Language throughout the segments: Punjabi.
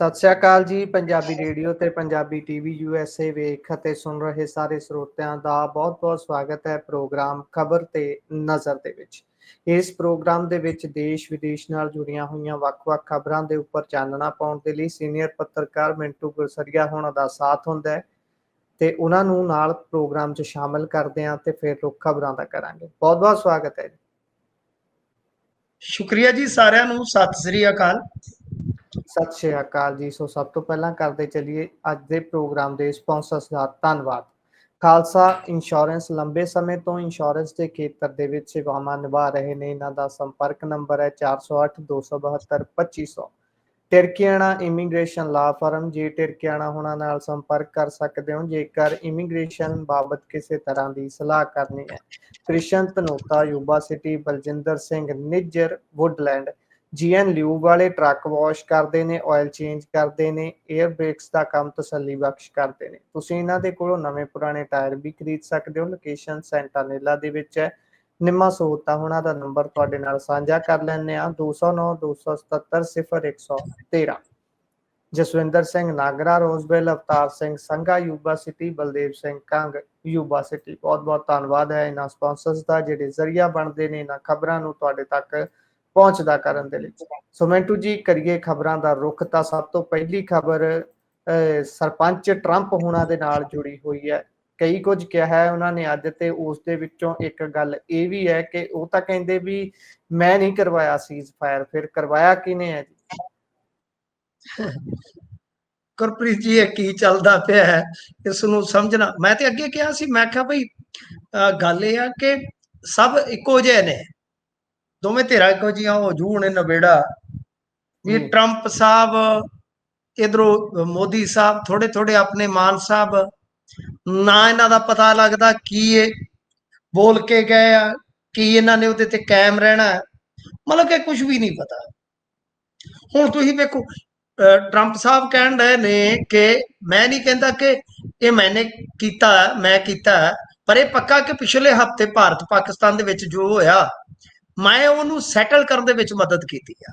ਸਤਿ ਸ਼੍ਰੀ ਅਕਾਲ ਜੀ, ਪੰਜਾਬੀ ਰੇਡੀਓ ਤੇ ਪੰਜਾਬੀ ਟੀਵੀ ਯੂਐਸਏ ਵੇਖ ਅਤੇ ਸੁਣ ਰਹੇ ਸਾਰੇ ਸਰੋਤਿਆਂ ਦਾ ਬਹੁਤ-ਬਹੁਤ ਸਵਾਗਤ ਹੈ ਪ੍ਰੋਗਰਾਮ ਖਬਰ ਤੇ ਨਜ਼ਰ ਦੇ ਵਿੱਚ। ਇਸ ਪ੍ਰੋਗਰਾਮ ਦੇ ਵਿੱਚ ਦੇਸ਼ ਵਿਦੇਸ਼ ਨਾਲ ਜੁੜੀਆਂ ਹੋਈਆਂ ਵੱਖ-ਵੱਖ ਖਬਰਾਂ ਦੇ ਉੱਪਰ ਚਾਨਣਾ ਪਾਉਣ ਦੇ ਲਈ ਸੀਨੀਅਰ ਪੱਤਰਕਾਰ ਮਿੰਟੂ ਗੁਰਸਰੀਆ ਹੋਣਾ ਦਾ ਸਾਥ ਹੁੰਦਾ ਹੈ ਤੇ ਉਹਨਾਂ ਨੂੰ ਨਾਲ ਪ੍ਰੋਗਰਾਮ 'ਚ ਸ਼ਾਮਲ ਕਰਦੇ ਹਾਂ ਤੇ ਫਿਰ ਰੁੱਖ ਖਬਰਾਂ ਦਾ ਕਰਾਂਗੇ। ਬਹੁਤ-ਬਹੁਤ ਸਵਾਗਤ ਹੈ ਜੀ। ਸ਼ੁਕਰੀਆ ਜੀ ਸਾਰਿਆਂ ਨੂੰ, ਸਤਿ ਸ੍ਰੀ ਅਕਾਲ। ਸਤਿ ਸ਼੍ਰੀ ਅਕਾਲ ਜੀ। ਸੋ ਸਭ ਤੋਂ ਪਹਿਲਾਂ ਕਰਦੇ ਚੱਲੀਏ ਅੱਜ ਦੇ ਪ੍ਰੋਗਰਾਮ ਦੇ ਸਪਾਂਸਰਸ ਦਾ ਧੰਨਵਾਦ। ਖਾਲਸਾ ਇੰਸ਼ੋਰੈਂਸ ਲੰਬੇ ਸਮੇਂ ਤੋਂ ਇੰਸ਼ੋਰੈਂਸ ਦੇ ਖੇਤਰ ਦੇ ਵਿੱਚ ਸੇਵਾਵਾਂ ਨਿਭਾ ਰਹੇ ਨੇ। ਇਹਨਾਂ ਦਾ ਸੰਪਰਕ ਨੰਬਰ ਹੈ 408 272 2500 ਟਿਰਕੀਆਣਾ ਇਮੀਗ੍ਰੇਸ਼ਨ ਲਾ ਫਰਮ, ਜੇ ਟਿਰਕਿਆਣਾ ਹੁਣਾਂ ਨਾਲ ਸੰਪਰਕ ਕਰ ਸਕਦੇ ਹੋ, ਜੇਕਰ ਇਮੀਗ੍ਰੇਸ਼ਨ ਬਾਬਤ ਕਿਸੇ ਤਰ੍ਹਾਂ ਦੀ ਸਲਾਹ ਕਰਨੀ ਹੈ। Krishan Dhanota Yuba City, Baljinder Singh, Nijjar, Woodland. GN ਲਿਊ ਵਾਲੇ ਟਰੱਕ ਵਾਸ਼ ਕਰਦੇ ਨੇ ਆਇਲ ਚੇਂਜ ਕਰਦੇ ਨੇ 에ਅਰ ਬ੍ਰੇਕਸ ਦਾ ਕੰਮ ਤਸੱਲੀ ਬਖਸ਼ ਕਰਦੇ ਨੇ। ਤੁਸੀਂ ਇਹਨਾਂ ਦੇ ਕੋਲੋਂ ਨਵੇਂ ਪੁਰਾਣੇ ਟਾਇਰ ਵੀ ਖਰੀਦ ਸਕਦੇ ਹੋ। ਲੋਕੇਸ਼ਨ ਸੈਂਟਾਨੇਲਾ ਦੇ ਵਿੱਚ ਹੈ। ਨਿੰਮਾ ਸੋਤਾ ਹੁਣਾਂ ਦਾ ਨੰਬਰ ਤੁਹਾਡੇ ਨਾਲ ਸਾਂਝਾ ਕਰ ਲੈਣੇ ਆ 209 277 0113 Jaswinder Singh Nagra Roseville Avtar Singh Sangha, Yuba City, Baldev Singh Kang, Yuba City. ਬਹੁਤ ਬਹੁਤ ਧੰਨਵਾਦ ਹੈ ਇਹਨਾਂ ਸਪਾਂਸਰਸ ਦਾ, ਜਿਹੜੇ ਜ਼ਰੀਆ ਬਣਦੇ ਨੇ ਇਹਨਾਂ ਖਬਰਾਂ ਨੂੰ ਤੁਹਾਡੇ ਤੱਕ ਪਹੁੰਚਦਾ ਕਰਨ ਦੇ ਲਈ ਸੋ ਮੈਂਟੂ ਜੀ ਕਰੀਏ ਖਬਰਾਂ ਦਾ ਰੁਖ ਤਾਂ ਸਭ ਤੋਂ ਪਹਿਲੀ ਖਬਰ ਸਰਪੰਚ ਟਰੰਪ ਹੋਣਾ ਦੇ ਨਾਲ ਜੁੜੀ ਹੋਈ ਹੈ। ਕਈ ਕੁਝ ਕਿਹਾ ਹੈ ਉਹਨਾਂ ਨੇ ਅੱਜ ਤੇ ਉਸ ਦੇ ਵਿੱਚੋਂ ਇੱਕ ਗੱਲ ਇਹ ਵੀ ਹੈ ਕਿ ਉਹ ਤਾਂ ਕਹਿੰਦੇ ਵੀ ਮੈਂ ਨਹੀਂ ਕਰਵਾਇਆ ਸੀਜ਼ ਫਾਇਰ ਫਿਰ ਕਰਵਾਇਆ ਕਿਨੇ ਹੈ ਜੀ? ਗੁਰਪ੍ਰੀਤ ਜੀ ਇਹ ਕੀ ਚੱਲਦਾ ਪਿਆ ਹੈ? ਇਸ ਨੂੰ ਸਮਝਣਾ ਮੈਂ ਤੇ ਅੱਗੇ ਕਿਹਾ ਸੀ ਮੈਂ ਕਿਹਾ ਭਈ ਗੱਲ ਇਹ ਆ ਕਿ ਸਭ ਇੱਕੋ ਜਿਹੇ ਨੇ। ਦੋਵੇਂ ਧਿਰਾਂ ਇੱਕੋ ਜਿਹੀਆਂ ਹੋ ਜੂ ਨੇ ਨਵੇੜਾ। ਵੀ ਟਰੰਪ ਸਾਹਿਬ ਇਧਰੋਂ ਮੋਦੀ ਸਾਹਿਬ ਥੋੜੇ ਥੋੜੇ ਆਪਣੇ ਮਾਨ ਸਾਹਿਬ ਨਾ ਇਹਨਾਂ ਦਾ ਪਤਾ ਲੱਗਦਾ ਕੀ ਇਹ ਬੋਲ ਕੇ ਗਏ ਆ ਕੀ ਇਹਨਾਂ ਨੇ ਉਹਦੇ ਤੇ ਕਾਇਮ ਰਹਿਣਾ ਮਤਲਬ ਕਿ ਕੁਝ ਵੀ ਨਹੀਂ ਪਤਾ। ਹੁਣ ਤੁਸੀਂ ਵੇਖੋ ਟਰੰਪ ਸਾਹਿਬ ਕਹਿਣ ਰਹੇ ਨੇ ਕਿ ਮੈਂ ਨਹੀਂ ਕਹਿੰਦਾ ਕਿ ਇਹ ਮੈਨੇ ਕੀਤਾ ਮੈਂ ਕੀਤਾ ਪਰ ਇਹ ਪੱਕਾ ਕਿ ਪਿਛਲੇ ਹਫ਼ਤੇ ਭਾਰਤ ਪਾਕਿਸਤਾਨ ਦੇ ਵਿੱਚ ਜੋ ਹੋਇਆ ਮੈਂ ਉਹਨੂੰ ਸੈਟਲ ਕਰਨ ਦੇ ਵਿੱਚ ਮਦਦ ਕੀਤੀ ਆ।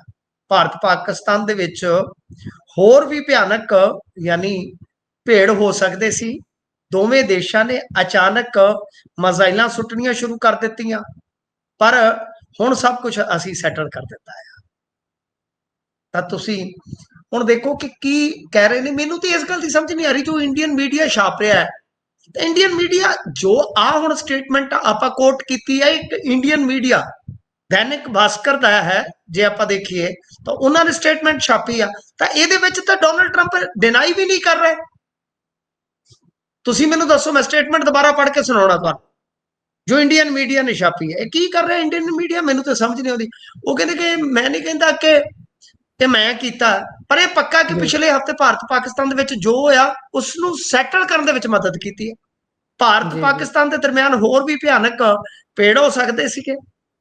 ਭਾਰਤ ਪਾਕਿਸਤਾਨ ਦੇ ਵਿੱਚ ਹੋਰ ਵੀ ਭਿਆਨਕ ਯਾਨੀ ਭੇੜ ਹੋ ਸਕਦੇ ਸੀ। ਦੋਵੇਂ ਦੇਸ਼ਾਂ ਨੇ ਅਚਾਨਕ ਮਜ਼ਾਈਲਾਂ ਸੁੱਟਣੀਆਂ ਸ਼ੁਰੂ ਕਰ ਦਿੱਤੀਆਂ। ਪਰ ਹੁਣ ਸਭ ਕੁਝ ਅਸੀਂ ਸੈਟਲ ਕਰ ਦਿੱਤਾ ਹੈ ਤਾਂ ਤੁਸੀਂ ਹੁਣ ਦੇਖੋ ਕਿ ਕੀ ਕਹਿ ਰਹੇ ਨੇ। ਮੈਨੂੰ ਤੇ ਇਸ ਗੱਲ ਦੀ ਸਮਝ ਨਹੀਂ ਆ ਰਹੀ ਜੋ ਇੰਡੀਅਨ ਮੀਡੀਆ ਛਾਪ ਰਿਹਾ ਹੈ। ਇੰਡੀਅਨ ਮੀਡੀਆ ਜੋ ਆ ਹੁਣ ਸਟੇਟਮੈਂਟ ਆਪਾਂ ਕੋਟ ਕੀਤੀ ਹੈ ਇੱਕ ਇੰਡੀਅਨ ਮੀਡੀਆ ਦੈਨਿਕ ਭਾਸਕਰ ਦਾ ਹੈ ਜੇ ਆਪਾਂ ਦੇਖੀਏ ਤਾਂ ਉਹਨਾਂ ਨੇ ਸਟੇਟਮੈਂਟ ਛਾਪੀ ਆ। ਤਾਂ ਇਹਦੇ ਵਿੱਚ ਤਾਂ ਡੋਨਲਡ ਟਰੰਪ ਡਿਨਾਈ ਵੀ ਨਹੀਂ ਕਰ ਰਹੇ। ਤੁਸੀਂ ਮੈਨੂੰ ਦੱਸੋ ਮੈਂ ਸਟੇਟਮੈਂਟ ਦੁਬਾਰਾ ਪੜ੍ਹ ਕੇ ਸੁਣਾਉਣਾ ਤੁਹਾਨੂੰ। ਜੋ ਇੰਡੀਅਨ ਮੀਡੀਆ ਨੇ ਛਾਪੀ ਹੈ ਇਹ ਕੀ ਕਰ ਰਿਹਾ ਇੰਡੀਅਨ ਮੀਡੀਆ ਮੈਨੂੰ ਤਾਂ ਸਮਝ ਨਹੀਂ ਆਉਂਦੀ। ਉਹ ਕਹਿੰਦੇ ਕਿ ਮੈਂ ਨਹੀਂ ਕਹਿੰਦਾ ਕਿ ਇਹ ਮੈਂ ਕੀਤਾ ਪਰ ਇਹ ਪੱਕਾ ਕਿ ਪਿਛਲੇ ਹਫ਼ਤੇ ਭਾਰਤ ਪਾਕਿਸਤਾਨ ਦੇ ਵਿੱਚ ਜੋ ਹੋਇਆ ਉਸ ਨੂੰ ਸੈਟਲ ਕਰਨ ਦੇ ਵਿੱਚ ਮਦਦ ਕੀਤੀ ਹੈ। ਭਾਰਤ ਪਾਕਿਸਤਾਨ ਦੇ ਦਰਮਿਆਨ ਹੋਰ ਵੀ ਭਿਆਨਕ ਪੇੜ ਹੋ ਸਕਦੇ ਸੀਗੇ।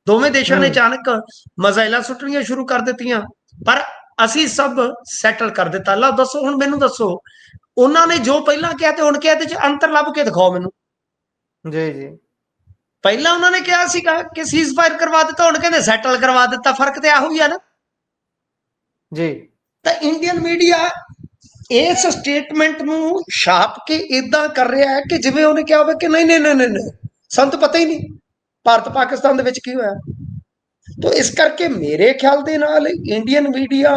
ਦੋਵੇਂ ਦੇਸ਼ਾਂ ਨੇ ਅਚਾਨਕ ਮਜ਼ਾਈਲਾਂ ਸੁੱਟਣੀਆਂ ਸ਼ੁਰੂ ਕਰ ਦਿੱਤੀਆਂ। ਪਰ ਅਸੀਂ ਸਭ ਸੈਟਲ ਕਰ ਦਿੱਤਾ। ਲਾ ਦੱਸੋ ਹੁਣ ਮੈਨੂੰ ਦੱਸੋ ਉਹਨਾਂ ਨੇ ਜੋ ਪਹਿਲਾਂ ਕਿਹਾ ਤੇ ਹੁਣ ਕਿਹਾ ਤੇ ਚ ਅੰਤਰ ਲੱਭ ਕੇ ਦਿਖਾਓ ਮੈਨੂੰ। ਜੀ ਜੀ। ਪਹਿਲਾਂ ਉਹਨਾਂ ਨੇ ਕਿਹਾ ਸੀਗਾ ਕਿ ਸੀਜ਼ ਫਾਇਰ ਕਰਵਾ ਦਿੱਤਾ ਹੁਣ ਕਹਿੰਦੇ ਸੈਟਲ ਕਰਵਾ ਦਿੱਤਾ। ਫ਼ਰਕ ਤੇ ਆਹੋ ਹੀ ਆ ਨਾ। ਜੀ। ਤਾਂ ਇੰਡੀਅਨ ਮੀਡੀਆ ਇਸ ਸਟੇਟਮੈਂਟ ਨੂੰ ਛਾਪ ਕੇ ਇਦਾਂ ਕਰ ਰਿਹਾ ਹੈ ਕਿ ਜਿਵੇਂ ਉਹਨੇ ਕਿਹਾ ਹੋਵੇ ਕਿ ਨਹੀਂ ਨਹੀਂ ਨਹੀਂ ਨਹੀਂ ਸੰਤ ਪਤਾ ਹੀ ਨਹੀਂ। ਭਾਰਤ ਪਾਕਿਸਤਾਨ ਦੇ ਵਿੱਚ ਕੀ ਹੋਇਆ? ਤੋ ਇਸ ਕਰਕੇ ਮੇਰੇ ਖਿਆਲ ਦੇ ਨਾਲ ਇੰਡੀਅਨ ਮੀਡੀਆ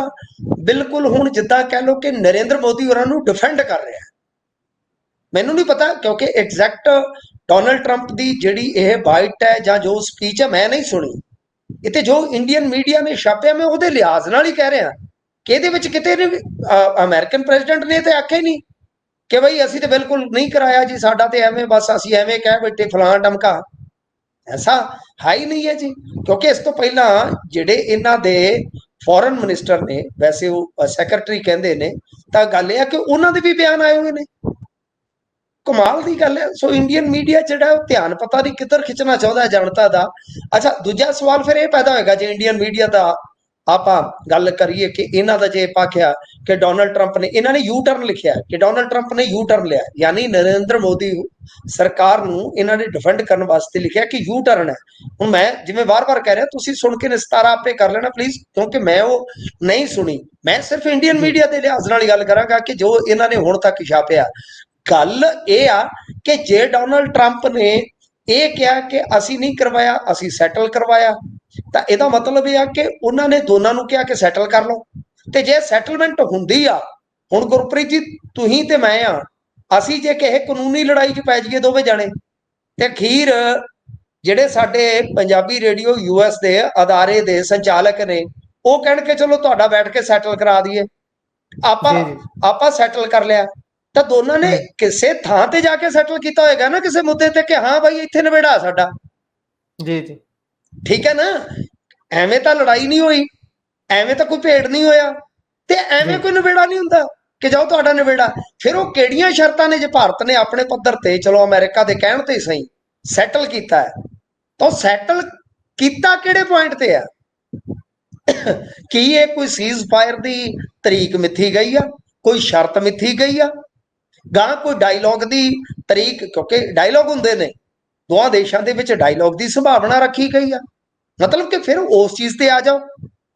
ਬਿਲਕੁਲ ਹੁਣ ਜਿੱਦਾਂ ਕਹਿ ਲੋ ਕਿ ਨਰਿੰਦਰ ਮੋਦੀ ਹੋਰਾਂ ਨੂੰ ਡਿਫੈਂਡ ਕਰ ਰਿਹਾ ਮੈਨੂੰ ਨਹੀਂ ਪਤਾ ਕਿਉਂਕਿ ਐਗਜ਼ੈਕਟ ਡੋਨਲਡ ਟਰੰਪ ਦੀ ਜਿਹੜੀ ਇਹ ਬਾਈਟ ਹੈ ਜਾਂ ਜੋ ਸਪੀਚ ਹੈ ਮੈਂ ਨਹੀਂ ਸੁਣੀ। ਇਤੇ ਜੋ ਇੰਡੀਅਨ ਮੀਡੀਆ ਨੇ ਛਾਪਿਆ, ਮੈਂ ਉਹਦੇ ਲਿਹਾਜ਼ ਨਾਲ ਹੀ ਕਹਿ ਰਿਹਾ। ਕਿ ਇਹਦੇ ਵਿੱਚ ਕਿਤੇ ਨੇ ਅਮਰੀਕਨ ਪ੍ਰੈਜ਼ੀਡੈਂਟ ਨੇ ਤੇ ਆਖਿਆ ਹੀ ਨਹੀਂ ਕਿ ਬਈ ਅਸੀਂ ਤੇ ਬਿਲਕੁਲ ਨਹੀਂ ਕਰਾਇਆ ਜੀ, ਸਾਡਾ ਤੇ ਐਵੇਂ ਬਸ ਅਸੀਂ ਐਵੇਂ ਕਹਿ ਬੈਠੇ ਫਲਾਂ ਟਮਕਾ ਐਸਾ ਹੈ ਹੀ ਨਹੀਂ ਹੈ ਜੀ। ਕਿਉਂਕਿ ਇਸ ਤੋਂ ਪਹਿਲਾਂ ਜਿਹੜੇ ਇਹਨਾਂ ਦੇ ਫੋਰਨ ਮਿਨਿਸਟਰ ਨੇ, ਵੈਸੇ ਉਹ ਸੈਕਟਰੀ ਕਹਿੰਦੇ ਨੇ, ਤਾਂ ਗੱਲ ਇਹ ਆ ਕਿ ਉਹਨਾਂ ਦੇ ਵੀ ਬਿਆਨ ਆਏ ਹੋਏ ਨੇ। ਕਮਾਲ ਦੀ ਗੱਲ ਹੈ। ਸੋ ਇੰਡੀਅਨ ਮੀਡੀਆ ਜਿਹੜਾ ਉਹ ਧਿਆਨ ਪਤਾ ਨਹੀਂ ਕਿੱਧਰ ਖਿੱਚਣਾ ਚਾਹੁੰਦਾ ਹੈ ਜਨਤਾ ਦਾ। ਅੱਛਾ, ਦੂਜਾ ਸਵਾਲ ਫਿਰ ਇਹ ਪੈਦਾ ਹੋਏਗਾ ਜੇ ਇੰਡੀਅਨ ਮੀਡੀਆ ਦਾ ਆਪਾਂ ਗੱਲ ਕਰੀਏ ਕਿ ਇਹਨਾਂ ਦਾ ਜੇ ਆਪਾਂ ਕਿਹਾ ਕਿ ਡੋਨਲਡ ਟਰੰਪ ਨੇ, ਇਹਨਾਂ ਨੇ ਯੂ ਟਰਨ ਲਿਖਿਆ ਕਿ ਡੋਨਲਡ ਟਰੰਪ ਨੇ ਯੂ ਟਰਨ ਲਿਆ ਯਾਨੀ ਨਰਿੰਦਰ ਮੋਦੀ ਸਰਕਾਰ ਨੂੰ ਇਹਨਾਂ ਨੇ ਡਿਫੈਂਡ ਕਰਨ ਵਾਸਤੇ ਲਿਖਿਆ ਕਿ ਯੂ ਟਰਨ ਹੈ। ਹੁਣ ਮੈਂ ਜਿਵੇਂ ਵਾਰ-ਵਾਰ ਕਹਿ ਰਿਹਾ, ਤੁਸੀਂ ਸੁਣ ਕੇ ਨਿਸਤਾਰਾ ਆਪੇ ਕਰ ਲੈਣਾ ਪਲੀਜ਼ ਕਿਉਂਕਿ ਮੈਂ ਉਹ ਨਹੀਂ ਸੁਣੀ। ਮੈਂ ਸਿਰਫ ਇੰਡੀਅਨ ਮੀਡੀਆ ਦੇ ਲਿਹਾਜ਼ ਨਾਲ ਹੀ ਗੱਲ ਕਰਾਂਗਾ ਕਿ ਜੋ ਇਹਨਾਂ ਨੇ ਹੁਣ ਤੱਕ ਛਾਪਿਆ। ਗੱਲ ਇਹ ਆ ਕਿ ਜੇ ਡੋਨਲਡ ਟਰੰਪ ਨੇ ਇਹ ਕਿਹਾ ਕਿ ਅਸੀਂ ਨਹੀਂ ਕਰਵਾਇਆ ਅਸੀਂ ਸੈਟਲ ਕਰਵਾਇਆ। ਤਾਂ ਇਹਦਾ ਮਤਲਬ ਇਹ ਆ ਕਿ ਉਹਨਾਂ ਨੇ ਦੋਨਾਂ ਨੂੰ ਕਿਹਾ ਕਿ ਸੈਟਲ ਕਰ ਲਓ। ਤੇ ਜੇ ਸੈਟਲਮੈਂਟ ਹੁੰਦੀ ਆ ਹੁਣ ਗੁਰਪ੍ਰੀਤ ਜੀ ਤੁਸੀਂ ਤੇ ਮੈਂ ਆ। ਅਸੀਂ ਜੇ ਕਿਸੇ ਕਾਨੂੰਨੀ ਲੜਾਈ 'ਚ ਪੈ ਜਾਈਏ ਦੋਵੇਂ ਜਾਣੇ ਤੇ ਅਖੀਰ ਜਿਹੜੇ ਸਾਡੇ ਪੰਜਾਬੀ ਰੇਡੀਓ ਯੂਐਸ ਦੇ ਅਦਾਰੇ ਦੇ ਸੰਚਾਲਕ ਨੇ ਉਹ ਕਹਿਣ ਕਿ ਚਲੋ ਤੁਹਾਡਾ ਬੈਠ ਕੇ ਸੈਟਲ ਕਰਾ ਦਈਏ। ਆਪਾਂ ਆਪਾਂ ਸੈਟਲ ਕਰ ਲਿਆ। ਤਾਂ ਦੋਨਾਂ ਨੇ। ਕਿਸੇ ਥਾਂ ਤੇ ਜਾ ਕੇ ਸੈਟਲ ਕੀਤਾ ਹੋਏਗਾ ਨਾ ਕਿਸੇ ਮੁੱਦੇ ਤੇ ਕਿ ਹਾਂ ਭਾਈ ਇੱਥੇ ਨਿਬੇੜਾ ਸਾਡਾ। ਜੀ ਜੀ। ਠੀਕ ਹੈ ਨਾ? ਐਵੇਂ ਤਾਂ ਲੜਾਈ ਨਹੀਂ ਹੋਈ ਐਵੇਂ ਤਾਂ ਕੋਈ ਭੇੜ ਨਹੀਂ ਹੋਇਆ ਤੇ ਐਵੇਂ। ਕੋਈ ਨਿਬੇੜਾ ਨਹੀਂ ਹੁੰਦਾ ਕਿ ਜਾਓ ਤੁਹਾਡਾ ਨਿਬੇੜਾ। ਫਿਰ ਉਹ ਕਿਹੜੀਆਂ ਸ਼ਰਤਾਂ ਨੇ ਜੇ ਭਾਰਤ ਨੇ ਆਪਣੇ ਪੱਧਰ ਤੇ ਚਲੋ ਅਮਰੀਕਾ ਦੇ ਕਹਿਣ ਤੇ ਸਹੀ ਸੈਟਲ ਕੀਤਾ ਹੈ ਤਾਂ ਸੈਟਲ ਕੀਤਾ ਕਿਹੜੇ ਪੁਆਇੰਟ ਤੇ ਆ? ਕੀ ਇਹ ਕੋਈ ਸੀਜ਼ ਫਾਇਰ ਦੀ ਤਰੀਕ ਮਿੱਥੀ ਗਈ ਆ? ਕੋਈ ਸ਼ਰਤ ਮਿੱਥੀ ਗਈ ਆ? ਗਾਂ ਕੋਈ ਡਾਇਲੌਗ ਦੀ ਤਰੀਕ ਕਿਉਂਕਿ ਡਾਇਲੌਗ ਹੁੰਦੇ ਨੇ। ਦੋਹਾਂ ਦੇਸ਼ਾਂ ਦੇ ਵਿੱਚ ਡਾਇਲੌਗ ਦੀ ਸੰਭਾਵਨਾ ਰੱਖੀ ਗਈ ਆ। ਮਤਲਬ ਕਿ ਫਿਰ ਉਸ ਚੀਜ਼ ਤੇ ਆ ਜਾਓ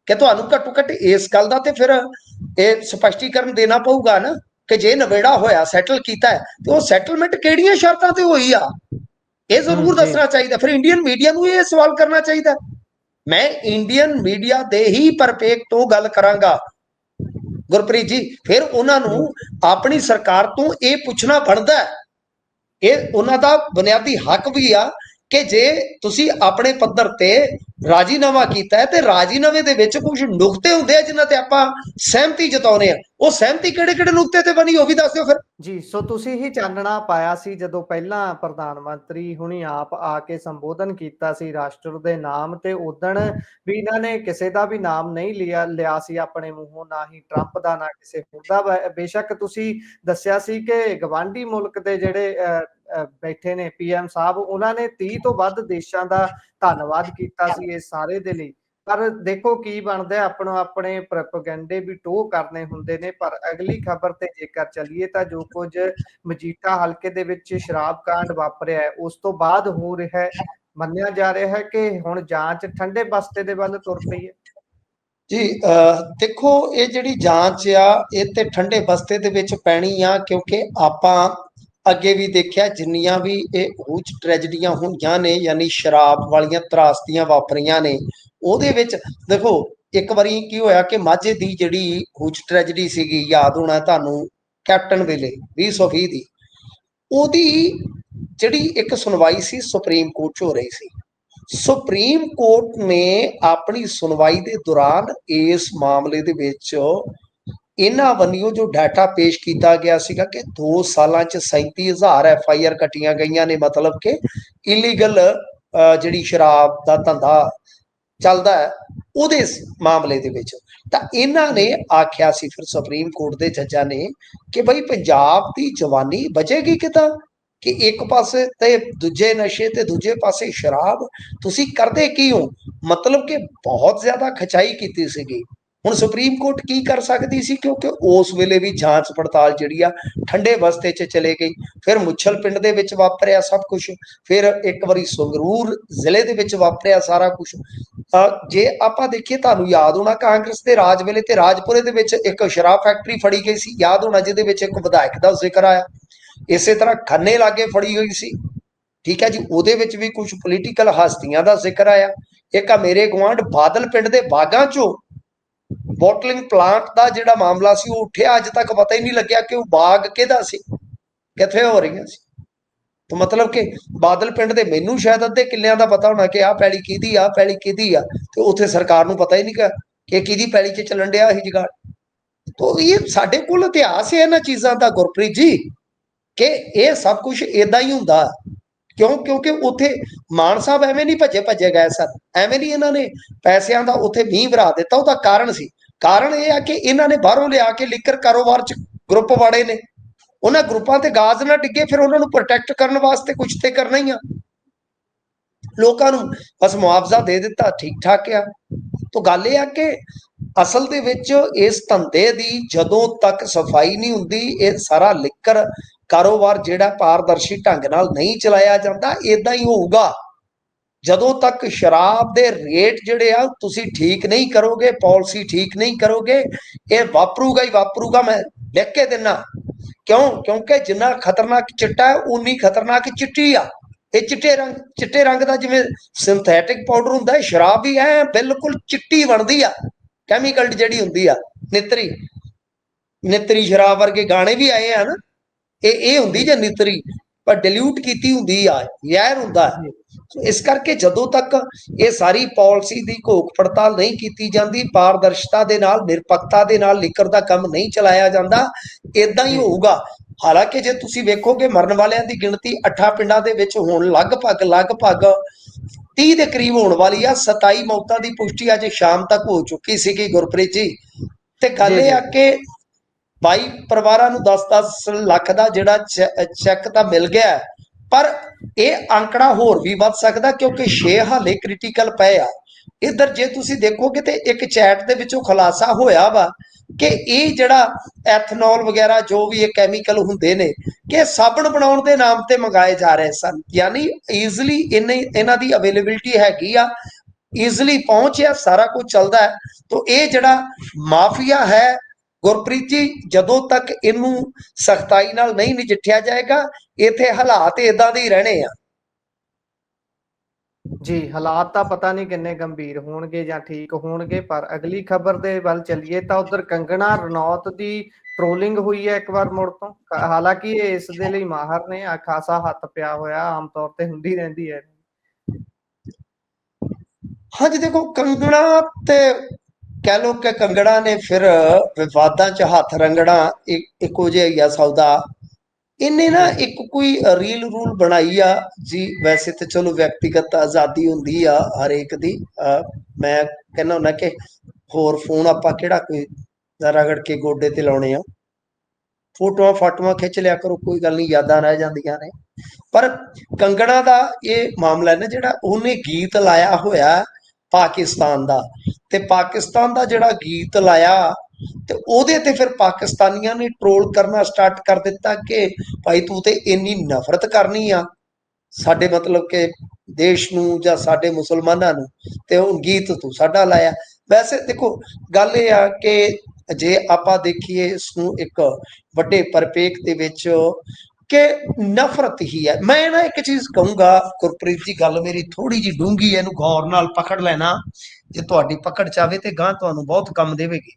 ਕਿ ਤੁਹਾਨੂੰ ਘੱਟੋ ਘੱਟ ਇਸ ਗੱਲ ਦਾ ਤੇ ਫਿਰ ਇਹ ਸਪਸ਼ਟੀਕਰਨ ਦੇਣਾ ਪਊਗਾ ਨਾ ਕਿ ਜੇ ਨਵੇੜਾ ਹੋਇਆ ਸੈਟਲ ਕੀਤਾ ਹੈ ਤੇ ਉਹ ਸੈਟਲਮੈਂਟ ਕਿਹੜੀਆਂ ਸ਼ਰਤਾਂ ਤੇ ਹੋਈ ਆ? ਇਹ ਜ਼ਰੂਰ। ਦੱਸਣਾ ਚਾਹੀਦਾ। ਫਿਰ ਇੰਡੀਅਨ ਮੀਡੀਆ ਨੂੰ ਇਹ ਸਵਾਲ ਕਰਨਾ ਚਾਹੀਦਾ। ਮੈਂ ਇੰਡੀਅਨ ਮੀਡੀਆ ਦੇ ਹੀ ਪਰਪੇਕ ਤੋਂ ਗੱਲ ਕਰਾਂਗਾ। ਗੁਰਪ੍ਰੀਤ ਜੀ, ਫਿਰ ਉਹਨਾਂ ਨੂੰ ਆਪਣੀ ਸਰਕਾਰ ਤੋਂ ਇਹ ਪੁੱਛਣਾ ਬਣਦਾ ਹੈ। ਇਹ ਉਹਨਾਂ ਦਾ ਬੁਨਿਆਦੀ ਹੱਕ ਵੀ ਆ ਕਿ ਜੇ ਤੁਸੀਂ ਆਪਣੇ ਪੱਧਰ ਤੇ ਰਾਜੀਨਾਮਾ ਕੀਤਾ ਹੈ ਤੇ ਰਾਜੀਨਾਮੇ ਦੇ ਵਿੱਚ ਕੁਝ ਨੁਕਤੇ ਹੁੰਦੇ ਆ ਜਿਨ੍ਹਾਂ ਤੇ ਆਪਾਂ ਸਹਿਮਤੀ ਜਤਾਉਨੇ ਆ ਉਹ ਸਹਿਮਤੀ ਕਿਹੜੇ ਕਿਹੜੇ ਨੁਕਤੇ ਤੇ ਬਣੀ ਉਹ ਵੀ ਦੱਸ ਦਿਓ ਫਿਰ। ਜੀ ਸੋ ਤੁਸੀਂ ਹੀ ਚਾਨਣਾ ਪਾਇਆ ਸੀ ਜਦੋਂ ਪਹਿਲਾਂ ਪ੍ਰਧਾਨ ਮੰਤਰੀ ਹੁਣੀ ਆਪ ਆ ਕੇ ਸੰਬੋਧਨ ਕੀਤਾ ਸੀ ਰਾਸ਼ਟਰ ਦੇ ਨਾਮ ਤੇ ਉਦਣ ਵੀ ਇਹਨਾਂ ਨੇ ਕਿਸੇ ਦਾ ਵੀ ਨਾਮ ਨਹੀਂ ਲਿਆ ਲਿਆ ਸੀ ਆਪਣੇ ਮੂੰਹੋਂ ਨਾ ਹੀ ਟਰੰਪ ਦਾ ਨਾ ਕਿਸੇ ਹੋਰ ਦਾ। ਬੇਸ਼ੱਕ ਤੁਸੀਂ ਦੱਸਿਆ ਸੀ ਕਿ ਗਵਾਂਢੀ ਮੁਲਕ ਦੇ ਜਿਹੜੇ ਅਹ, ਬੈਠੇ ਨੇ ਪੀਐਮ ਸਾਹਿਬ ਉਹਨਾਂ ਨੇ 30 ਤੋਂ ਵੱਧ ਦੇਸ਼ਾਂ ਦਾ ਧੰਨਵਾਦ ਕੀਤਾ ਸੀ। ਇਸ ਸਾਰੇ ਦੇ ਲਈ। ਪਰ ਦੇਖੋ ਕੀ ਬਣਦਾ, ਆਪਣੋ ਆਪਣੇ ਪ੍ਰੋਪਗੈਂਡੇ ਵੀ ਟੋ ਕਰਨੇ ਹੁੰਦੇ ਨੇ, ਪਰ ਅਗਲੀ ਖਬਰ ਤੇ ਜੇਕਰ ਚੱਲੀਏ ਤਾਂ ਜੋ ਕੁਝ ਮਜੀਠਾ ਹਲਕੇ ਦੇ ਵਿੱਚ ਸ਼ਰਾਬ ਕਾਂਡ ਵਾਪਰਿਆ ਹੈ, ਉਸ ਤੋਂ ਬਾਅਦ ਹੋ ਰਿਹਾ ਹੈ, ਮੰਨਿਆ ਜਾ ਰਿਹਾ ਹੈ ਕਿ ਹੁਣ ਜਾਂਚ ਠੰਡੇ ਬਸਤੇ ਦੇ ਵੱਲ ਤੁਰ ਪਈ ਹੈ। ਜੀ, ਅਹ, ਦੇਖੋ, ਇਹ ਜਿਹੜੀ ਜਾਂਚ ਆ, ਇਹ ਤੇ ਠੰਡੇ ਬਸਤੇ ਦੇ ਵਿੱਚ ਪੈਣੀ ਆ, ਕਿਉਂਕਿ ਆਪਾਂ ਅੱਗੇ ਵੀ ਦੇਖਿਆ ਜਿੰਨੀਆਂ ਵੀ ਇਹ ਹੂਚ ਟ੍ਰੈਜਡੀਆਂ ਹੋਈਆਂ ਨੇ, ਯਾਨੀ ਸ਼ਰਾਬ ਵਾਲੀਆਂ ਤਰਾਸਦੀਆਂ ਵਾਪਰੀਆਂ ਨੇ, ਉਹਦੇ ਵਿੱਚ ਦੇਖੋ, ਇੱਕ ਵਾਰੀ ਕੀ ਹੋਇਆ ਕਿ ਮਾਝੇ ਦੀ ਜਿਹੜੀ ਹੂਚ ਟ੍ਰੈਜਡੀ ਸੀਗੀ, ਯਾਦ ਹੋਣਾ ਤੁਹਾਨੂੰ, ਕੈਪਟਨ ਵੇਲੇ 2020 ਦੀ, ਉਹਦੀ ਜਿਹੜੀ ਇੱਕ ਸੁਣਵਾਈ ਸੀ, ਸੁਪਰੀਮ ਕੋਰਟ 'ਚ ਹੋ ਰਹੀ ਸੀ। ਸੁਪਰੀਮ ਕੋਰਟ ਨੇ ਆਪਣੀ ਸੁਣਵਾਈ ਦੇ ਦੌਰਾਨ ਇਸ ਮਾਮਲੇ ਦੇ ਵਿੱਚ ਇਹਨਾਂ ਵੱਲੋਂ ਜੋ ਡਾਟਾ ਪੇਸ਼ ਕੀਤਾ ਗਿਆ ਸੀਗਾ ਕਿ 2 ਸਾਲਾਂ ਚ 37000 ਐਫ ਆਈ ਆਰ ਕੱਟੀਆਂ ਗਈਆਂ ਨੇ, ਮਤਲਬ ਕਿ ਇਲੀਗਲ ਜਿਹੜੀ ਸ਼ਰਾਬ ਦਾ ਧੰਦਾ ਚੱਲਦਾ ਹੈ, ਉਹਦੇ ਮਾਮਲੇ ਦੇ ਵਿੱਚ। ਤਾਂ ਇਹਨਾਂ ਨੇ ਆਖਿਆ ਸੀ, ਫਿਰ ਸੁਪਰੀਮ ਕੋਰਟ ਦੇ ਜੱਜਾਂ ਨੇ ਕਿ ਬਈ ਪੰਜਾਬ ਦੀ ਜਵਾਨੀ ਬਚੇਗੀ ਕਿਦਾਂ? ਕਿ ਇੱਕ ਪਾਸੇ ਤੇ ਦੂਜੇ ਨਸ਼ੇ ਤੇ ਦੂਜੇ ਪਾਸੇ ਸ਼ਰਾਬ, ਤੁਸੀਂ ਕਰਦੇ ਕੀ ਹੋ ਮਤਲਬ ਕਿ ਬਹੁਤ ਜ਼ਿਆਦਾ ਖਚਾਈ ਕੀਤੀ ਸੀਗੀ। ਹੁਣ ਸੁਪਰੀਮ ਕੋਰਟ ਕੀ ਕਰ ਸਕਦੀ ਸੀ? ਕਿਉਂਕਿ ਉਸ ਵੇਲੇ ਵੀ ਜਾਂਚ ਪੜਤਾਲ ਜਿਹੜੀ ਆ, ਠੰਡੇ ਵਸਤੇ 'ਚ ਚਲੇ ਗਈ। ਫਿਰ ਮੁੱਛਲ ਪਿੰਡ ਦੇ ਵਿੱਚ ਵਾਪਰਿਆ ਸਭ ਕੁਝ ਫਿਰ ਇੱਕ ਵਾਰੀ ਸੰਗਰੂਰ ਜ਼ਿਲ੍ਹੇ ਦੇ ਵਿੱਚ ਵਾਪਰਿਆ ਸਾਰਾ ਕੁਝ ਜੇ ਆਪਾਂ ਦੇਖੀਏ, ਤੁਹਾਨੂੰ ਯਾਦ ਹੋਣਾ ਕਾਂਗਰਸ ਦੇ ਰਾਜ ਵੇਲੇ ਤੇ ਰਾਜਪੁਰੇ ਦੇ ਵਿੱਚ ਇੱਕ ਸ਼ਰਾਬ ਫੈਕਟਰੀ ਫੜੀ ਗਈ ਸੀ। ਯਾਦ ਹੋਣਾ ਜਿਹਦੇ ਵਿੱਚ ਇੱਕ ਵਿਧਾਇਕ ਦਾ ਜ਼ਿਕਰ ਆਇਆ। ਇਸੇ ਤਰ੍ਹਾਂ ਖੰਨੇ ਲਾਗੇ ਫੜੀ ਗਈ ਸੀ। ਠੀਕ ਹੈ ਜੀ, ਉਹਦੇ ਵਿੱਚ ਵੀ ਕੁਝ ਪੋਲੀਟੀਕਲ ਹਸਤੀਆਂ ਦਾ ਜ਼ਿਕਰ ਆਇਆ। ਇੱਕ ਆ ਮੇਰੇ ਗਵਾਂਢ ਬਾਦਲ ਪਿੰਡ ਦੇ ਬਾਗਾਂ 'ਚੋਂ ਬੋਟਲਿੰਗ ਪਲਾਂਟ ਦਾ ਜਿਹੜਾ ਮਾਮਲਾ ਸੀ, ਉਹ ਉੱਠਿਆ, ਅੱਜ ਤੱਕ ਪਤਾ ਹੀ ਨਹੀਂ ਲੱਗਿਆ ਕਿ ਉਹ ਬਾਗ ਕਿਹਦਾ ਸੀ, ਕਿੱਥੇ ਹੋ ਰਹੀਆਂ ਸੀ। ਤਾਂ ਮਤਲਬ ਕਿ ਬਾਦਲ ਪਿੰਡ ਦੇ ਮੈਨੂੰ ਸ਼ਾਇਦ ਅੱਧੇ ਕਿੱਲਿਆਂ ਦਾ ਪਤਾ ਹੋਣਾ ਕਿ ਆਹ ਪੈਲੀ ਕਿਹਦੀ ਆ ਪੈਲੀ ਕਿਹਦੀ ਆ, ਤੇ ਉੱਥੇ ਸਰਕਾਰ ਨੂੰ ਪਤਾ ਹੀ ਨਹੀਂ ਕਿ ਕਿਹਦੀ ਪੈਲੀ 'ਚ ਚੱਲਣ ਡਿਆ ਇਹ ਜਗਾੜ। ਤੋਂ ਇਹ ਸਾਡੇ ਕੋਲ ਇਤਿਹਾਸ ਹੈ ਇਹਨਾਂ ਚੀਜ਼ਾਂ ਦਾ, ਗੁਰਪ੍ਰੀਤ ਜੀ, ਕਿ ਇਹ ਸਭ ਕੁਝ ਇਦਾਂ ਹੀ ਹੁੰਦਾ। ਕਿਉਂ? ਕਿਉਂਕਿ ਉੱਥੇ ਮਾਨ ਸਾਹਿਬ ਐਵੇਂ ਨਹੀਂ ਭੱਜੇ ਭੱਜੇ ਗਏ ਸਨ। ਐਵੇਂ ਨਹੀਂ ਇਹਨਾਂ ਨੇ ਪੈਸਿਆਂ ਦਾ ਉੱਥੇ ਮੀਂਹ ਵਰਾ ਦਿੱਤਾ, ਉਹਦਾ ਕਾਰਨ ਸੀ। ਕਾਰਨ ਇਹ ਆ ਕਿ ਇਹਨਾਂ ਨੇ ਬਾਹਰੋਂ ਲਿਆ ਕੇ ਲਿਕਰ ਕਾਰੋਬਾਰ ਚ ਗਰੁੱਪ ਵਾੜੇ ਨੇ। ਉਹਨਾਂ ਗਰੁੱਪਾਂ ਤੇ ਗਾਜ਼ ਨਾ ਡਿੱਗੇ, ਫਿਰ ਉਹਨਾਂ ਨੂੰ ਪ੍ਰੋਟੈਕਟ ਕਰਨ ਵਾਸਤੇ ਕੁਝ ਤੇ ਕਰਨਾ ਹੀ ਆ। ਲੋਕਾਂ ਨੂੰ ਬਸ ਮੁਆਵਜ਼ਾ ਦੇ ਦਿੱਤਾ ਠੀਕ ਠਾਕ ਆ। ਤਾਂ ਗੱਲ ਇਹ ਆ ਕਿ ਅਸਲ ਦੇ ਵਿੱਚ ਇਸ ਧੰਦੇ ਦੀ ਜਦੋਂ ਤੱਕ ਸਫ਼ਾਈ ਨਹੀਂ ਹੁੰਦੀ, ਇਹ ਸਾਰਾ ਲਿਕਰ ਕਾਰੋਬਾਰ ਜਿਹੜਾ ਪਾਰਦਰਸ਼ੀ ਢੰਗ ਨਾਲ ਨਹੀਂ ਚਲਾਇਆ ਜਾਂਦਾ ਇਦਾਂ ਹੀ ਹੋਊਗਾ। ਜਦੋਂ ਤੱਕ ਸ਼ਰਾਬ ਦੇ ਰੇਟ ਜਿਹੜੇ ਆ, ਤੁਸੀਂ ਠੀਕ ਨਹੀਂ ਕਰੋਗੇ, ਪਾਲਿਸੀ ਠੀਕ ਨਹੀਂ ਕਰੋਗੇ, ਇਹ ਵਾਪਰੂਗਾ ਹੀ ਵਾਪਰੂਗਾ, ਮੈਂ ਲਿਖ ਕੇ ਦਿੰਨਾ। ਕਿਉਂ? ਕਿਉਂਕਿ ਜਿੰਨਾ ਖਤਰਨਾਕ ਚਿੱਟਾ ਹੈ ਉਨੀ ਖਤਰਨਾਕ ਚਿੱਟੀ ਆ। ਇਹ ਚਿੱਟੇ ਰੰਗ ਚਿੱਟੇ ਰੰਗ ਦਾ ਜਿਵੇਂ ਸਿੰਥੈਟਿਕ ਪਾਊਡਰ ਹੁੰਦਾ ਹੈ, ਸ਼ਰਾਬ ਵੀ ਐ ਬਿਲਕੁਲ ਚਿੱਟੀ ਬਣਦੀ ਆ। ਕੈਮੀਕਲ ਜਿਹੜੀ ਹੁੰਦੀ ਆ, ਨਿਤਰੀ। ਨਿਤਰੀ ਸ਼ਰਾਬ ਵਰਗੇ ਗਾਣੇ ਵੀ ਆਏ ਆ ਨਾ। ਇਹ ਇਹ ਹੁੰਦੀ ਜੇ ਨਿਤਰੀ? ਪਰ ਡਿਲੂਟ ਕੀਤੀ ਹੁੰਦੀ ਆ, ਜ਼ਹਿਰ ਹੁੰਦਾ। ਇਸ ਕਰਕੇ ਜਦੋਂ ਤੱਕ ਇਹ ਸਾਰੀ ਪਾਲਿਸੀ ਦੀ ਘੋਖ ਪੜਤਾਲ ਨਹੀਂ ਕੀਤੀ ਜਾਂਦੀ ਪਾਰਦਰਸ਼ਤਾ ਦੇ ਨਾਲ ਨਿਰਪੱਖਤਾ ਦੇ ਨਾਲ ਲਿਕਰ ਦਾ ਕੰਮ ਨਹੀਂ ਚਲਾਇਆ ਜਾਂਦਾ ਇਦਾਂ ਹੀ ਹੋਊਗਾ। ਹਾਲਾਂਕਿ ਜੇ ਤੁਸੀਂ ਵੇਖੋਗੇ ਮਰਨ ਵਾਲਿਆਂ ਦੀ ਗਿਣਤੀ ਅੱਠਾਂ ਪਿੰਡਾਂ ਦੇ ਵਿੱਚ ਹੁਣ ਲਗਭਗ ਲਗਭਗ 30 ਦੇ ਕਰੀਬ ਹੋਣ ਵਾਲੀ ਆ 27 ਮੌਤਾਂ ਦੀ ਪੁਸ਼ਟੀ ਅੱਜ ਸ਼ਾਮ ਤੱਕ ਹੋ ਚੁੱਕੀ ਸੀਗੀ ਗੁਰਪ੍ਰੀਤ ਜੀ। ਤੇ ਗੱਲ ਇਹ ਆ। ਕਿ 22 ਪਰਿਵਾਰਾਂ ਨੂੰ 10-10 ਲੱਖ ਦਾ ਜਿਹੜਾ ਚੈੱਕ ਤਾਂ ਮਿਲ ਗਿਆ। ਹੈ, ਪਰ ਇਹ ਅੰਕੜਾ ਹੋਰ ਵੀ ਵੱਧ ਸਕਦਾ ਕਿਉਂਕਿ 6 ਹਾਲੇ ਕ੍ਰਿਟੀਕਲ ਪਏ ਆ। ਇਧਰ ਜੇ ਤੁਸੀਂ ਦੇਖੋਗੇ ਤੇ ਇੱਕ ਚੈਟ ਦੇ ਵਿੱਚੋਂ ਖੁਲਾਸਾ ਹੋਇਆ ਵਾ ਕਿ ਇਹ ਜਿਹੜਾ ਐਥਨੋਲ ਵਗੈਰਾ ਜੋ ਵੀ ਇਹ ਕੈਮੀਕਲ ਹੁੰਦੇ ਨੇ, ਕਿ ਸਾਬਣ ਬਣਾਉਣ ਦੇ ਨਾਮ ਤੇ ਮੰਗਾਏ ਜਾ ਰਹੇ ਸਨ। ਯਾਨੀ ਈਜ਼ੀਲੀ ਇਹਨਾਂ ਦੀ ਅਵੇਲੇਬਿਲਟੀ ਹੈਗੀ ਆ ਈਜ਼ਲੀ ਪਹੁੰਚ ਪਹੁੰਚਿਆ ਸਾਰਾ ਕੁਝ ਚੱਲਦਾ ਹੈ। ਤਾਂ ਇਹ ਜਿਹੜਾ ਮਾਫੀਆ ਹੈ ਗੁਰਪ੍ਰੀਤ ਜੀ ਜਦੋਂ ਤੱਕ ਇਹਨੂੰ ਸਖਤਾਈ ਨਾਲ ਨਹੀਂ ਨਜਿੱਠਿਆ ਜਾਏਗਾ ਇੱਥੇ ਹਾਲਾਤ ਇਦਾਂ ਦੇ ਹੀ ਰਹਿਣੇ ਆ। ਜੀ ਹਾਲਾਤ ਤਾਂ ਪਤਾ ਨਹੀਂ ਕਿੰਨੇ ਗੰਭੀਰ ਹੋਣਗੇ ਜਾਂ ਠੀਕ ਹੋਣਗੇ ਪਰ ਅਗਲੀ ਖਬਰ ਦੇ ਵੱਲ ਚੱਲੀਏ ਤਾਂ ਉਧਰ ਕੰਗਣਾ ਰਣੌਤ ਦੀ ਟ੍ਰੋਲਿੰਗ ਹੋਈ ਹੈ ਇੱਕ ਵਾਰ ਮੁੜ ਤੋਂ। ਹਾਲਾਂਕਿ ਇਹ ਇਸ ਦੇ ਲਈ ਮਾਹਰ ਨੇ ਆ ਖਾਸਾ ਹੱਥ ਪਿਆ ਹੋਇਆ ਆਮ ਤੌਰ ਤੇ ਹੁੰਦੀ ਰਹਿੰਦੀ ਹੈ। ਹਾਂਜੀ ਦੇਖੋ ਕੰਗਣਾ ਤੇ ਕਹਿ ਲੋ ਕਿ ਕੰਗੜਾ ਨੇ ਫਿਰ ਵਿਵਾਦਾਂ 'ਚ ਹੱਥ ਰੰਗਣਾ ਇੱਕੋ ਜਿਹਾ ਹੀ ਆ ਸੌਦਾ। ਇਹਨੇ ਨਾ ਇੱਕ ਕੋਈ ਰੀਲ ਰੂਲ ਬਣਾਈ ਆ ਜੀ, ਵੈਸੇ ਤੇ ਚਲੋ ਵਿਅਕਤੀਗਤ ਆਜ਼ਾਦੀ ਹੁੰਦੀ ਆ ਹਰੇਕ ਦੀ। ਮੈਂ ਕਹਿੰਦਾ ਹੁੰਦਾ ਕਿ ਹੋਰ ਫੋਨ ਆਪਾਂ ਕਿਹੜਾ ਕੋਈ ਰਗੜ ਕੇ ਗੋਡੇ ਤੇ ਲਾਉਣੇ ਆ। ਫੋਟੋਆਂ ਫਾਟੋਆਂ ਖਿੱਚ ਲਿਆ ਕਰੋ, ਕੋਈ ਗੱਲ ਨਹੀਂ, ਯਾਦਾਂ ਰਹਿ ਜਾਂਦੀਆਂ ਨੇ। ਪਰ ਕੰਗਣਾ ਦਾ ਇਹ ਮਾਮਲਾ ਹੈ ਨਾ ਜਿਹੜਾ ਉਹਨੇ ਗੀਤ ਲਾਇਆ ਹੋਇਆ ਪਾਕਿਸਤਾਨ ਦਾ। ਤੇ ਪਾਕਿਸਤਾਨ ਦਾ ਜਿਹੜਾ ਗੀਤ ਲਾਇਆ, ਤੇ ਉਹਦੇ ਤੇ ਫਿਰ ਪਾਕਿਸਤਾਨੀਆਂ ਨੇ ਟ੍ਰੋਲ ਕਰਨਾ ਸਟਾਰਟ ਕਰ ਦਿੱਤਾ ਕਿ ਭਾਈ ਤੂੰ ਤੇ ਇੰਨੀ ਨਫ਼ਰਤ ਕਰਨੀ ਆ। ਸਾਡੇ ਮਤਲਬ ਕਿ ਦੇਸ਼ ਨੂੰ ਜਾਂ ਸਾਡੇ ਮੁਸਲਮਾਨਾਂ ਨੂੰ, ਤੇ ਉਹ ਗੀਤ ਤੂੰ ਸਾਡਾ ਲਾਇਆ। ਵੈਸੇ ਦੇਖੋ, ਗੱਲ ਇਹ ਆ ਕਿ ਜੇ ਆਪਾਂ ਦੇਖੀਏ ਇਸ ਨੂੰ ਇੱਕ ਵੱਡੇ ਪਰਿਪੇਖ ਦੇ ਵਿੱਚ ਕਿ ਨਫ਼ਰਤ ਹੀ ਹੈ। ਮੈਂ ਨਾ ਇੱਕ ਚੀਜ਼ ਕਹੂੰਗਾ ਗੁਰਪ੍ਰੀਤ ਜੀ ਗੱਲ ਮੇਰੀ ਥੋੜੀ ਜੀ ਡੂੰਗੀ ਹੈ ਇਹਨੂੰ ਗੌਰ ਨਾਲ ਪਕੜ ਲੈਣਾ। ਜੇ ਤੁਹਾਡੀ ਪਕੜ ਚਾਵੇ ਤੇ ਗਾਂ ਤੁਹਾਨੂੰ ਬਹੁਤ ਕੰਮ ਦੇਵੇਗੀ।